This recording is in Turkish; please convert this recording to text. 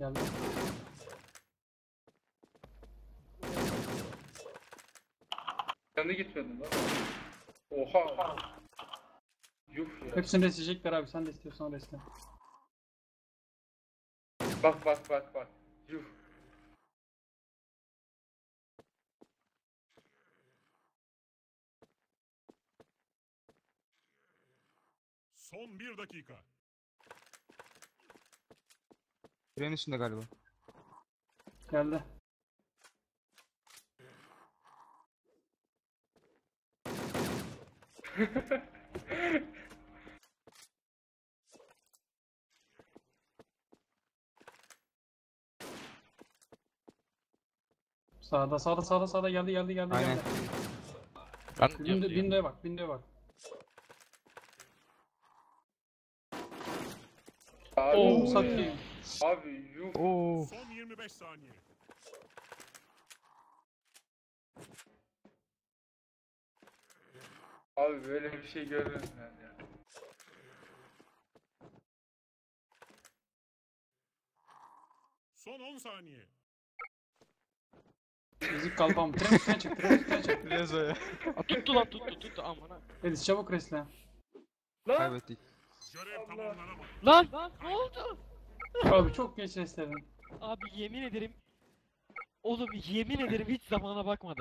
Geldi. Sen de gitmedin lan. Oha. Yuh ya. Hepsini resleyecekler abi. Sen de istiyorsan resle. Bak bak bak bak. Yuh. Son bir dakika. Trenin üstünde galiba. Geldi. Sağda sağda sağda sağda geldi geldi geldi Aynen. geldi. Ben Binde, bindoya bak bindoya bak. Oo satayım. Abi yuh. Oo. Son 25 saniye. Abi böyle bir şey görmedim ben ya. Son 10 saniye. Müzik kalpam. Tren tren üstüne çık. Biraz o ya. Aa, tuttu lan tuttu tuttu amına. Edis çabuk resle. Kaybettik. Görev tamamlanamadı. Lan lan ne oldu? Abi çok geç resledin. Abi yemin ederim. Oğlum yemin ederim hiç zamana bakmadı.